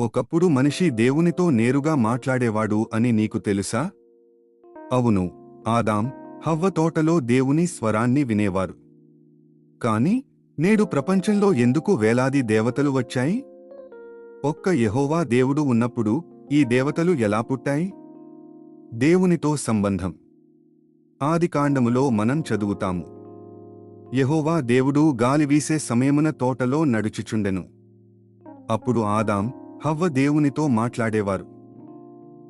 ఒకప్పుడు మనిషి దేవునితో నేరుగా మాట్లాడేవాడు అని నీకు తెలుసా? అవును ఆదాం హవ్వ తోటలో దేవుని స్వరాన్ని వినేవారు. కాని నేడు ప్రపంచంలో ఎందుకు వేలాది దేవతలు వచ్చాయి? ఒక్క యహోవా దేవుడు ఉన్నప్పుడు ఈ దేవతలు ఎలా పుట్టాయి? దేవునితో సంబంధం. ఆదికాండములో మనం చదువుతాము. యహోవా దేవుడు గాలి వీసే సమయమున తోటలో నడుచుచుండెను. అప్పుడు ఆదాం హవ్వ దేవునితో మాట్లాడేవారు.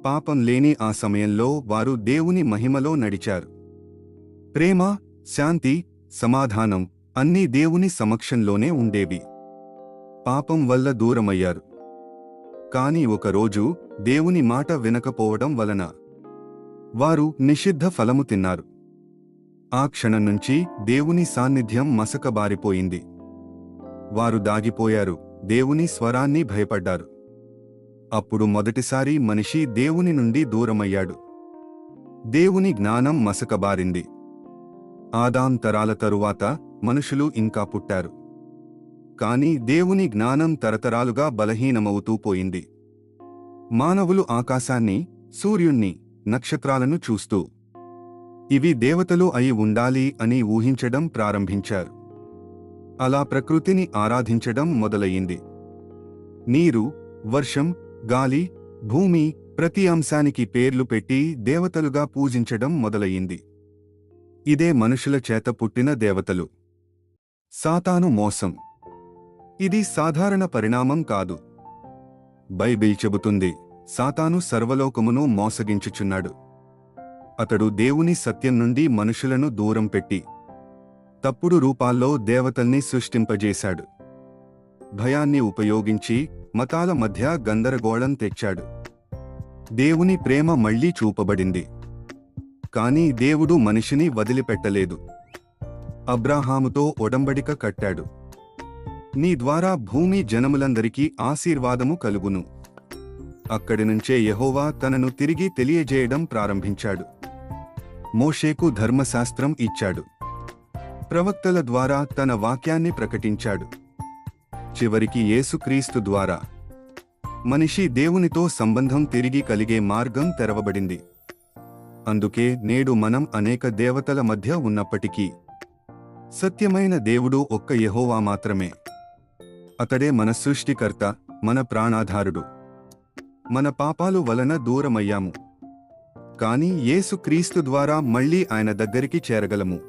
పాపం లేని ఆ సమయంలో వారు దేవుని మహిమలో నడిచారు. ప్రేమ శాంతి సమాధానం అన్నీ దేవుని సమక్షంలోనే ఉండేవి. పాపం వల్ల దూరమయ్యారు. కాని ఒకరోజు దేవుని మాట వినకపోవడం వలన వారు నిషిద్ధ ఫలము తిన్నారు. ఆ క్షణం నుంచి దేవుని సాన్నిధ్యం మసకబారిపోయింది. వారు దాగిపోయారు దేవుని స్వరాన్ని భయపడ్డారు. అప్పుడు మొదటిసారి మనిషి దేవుని నుండి దూరమయ్యాడు. దేవుని జ్ఞానం మసకబారింది. ఆదాం తరాల తరువాత మనుషులు ఇంకా పుట్టారు. కాని దేవుని జ్ఞానం తరతరాలుగా బలహీనమవుతూ పోయింది. మానవులు ఆకాశాన్ని సూర్యుణ్ణి నక్షత్రాలను చూస్తూ ఇవి దేవతలు అయి ఉండాలి అని ఊహించడం ప్రారంభించారు. అలా ప్రకృతిని ఆరాధించడం మొదలయింది నీరు వర్షం గాలి భూమి ప్రతి అంశానికి పేర్లు పెట్టి దేవతలుగా పూజించడం మొదలయింది ఇదే మనుషుల చేత పుట్టిన దేవతలు. సాతాను మోసం. ఇది సాధారణ పరిణామం కాదు. బైబిల్ చెబుతుంది సాతాను సర్వలోకమును మోసగించుచున్నాడు. అతడు దేవుని సత్యం నుండి మనుషులను దూరం పెట్టి తప్పుడు రూపాల్లో దేవతల్ని సృష్టింపజేశాడు. భయాన్ని ఉపయోగించి మతాల మధ్య గందరగోళం తెచ్చాడు. దేవుని ప్రేమ మళ్ళీ చూపబడింది. కానీ దేవుడు మనిషిని వదిలిపెట్టలేదు. అబ్రాహాముతో ఒడంబడిక కట్టాడు. నీ ద్వారా భూమి జనములందరికీ ఆశీర్వాదము కలుగును. అక్కడి నుంచే యహోవా తనను తిరిగి తెలియజేయడం ప్రారంభించాడు. మోషేకు ధర్మశాస్త్రం ఇచ్చాడు. ప్రవక్తల ద్వారా తన వాక్యాన్ని ప్రకటించాడు. చివరికి యేసుక్రీస్తు ద్వారా మనిషి దేవునితో సంబంధం తిరిగి కలిగే మార్గం తెరవబడింది. అందుకే నేడు మనం అనేక దేవతల మధ్య ఉన్నప్పటికీ సత్యమైన దేవుడు ఒక్క యహోవా మాత్రమే. అతడే మన సృష్టికర్త మన ప్రాణాధారుడు. మన పాపాలు వలన దూరమయ్యాము. కాని యేసుక్రీస్తు ద్వారా మళ్ళీ ఆయన దగ్గరికి చేరగలము.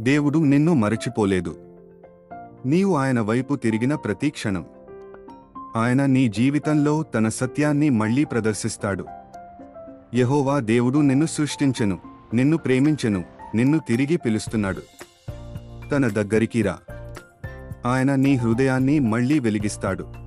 దేవుడు నిన్ను మరచిపోలేదు. నీవు ఆయన వైపు తిరిగిన ప్రతీక్షణం ఆయన నీ జీవితంలో తన సత్యాన్ని మళ్ళీ ప్రదర్శిస్తాడు. యహోవా దేవుడు నిన్ను సృష్టించెను నిన్ను ప్రేమించెను నిన్ను తిరిగి పిలుస్తున్నాడు. తన దగ్గరికి రా. ఆయన నీ హృదయాన్ని మళ్ళీ వెలిగిస్తాడు.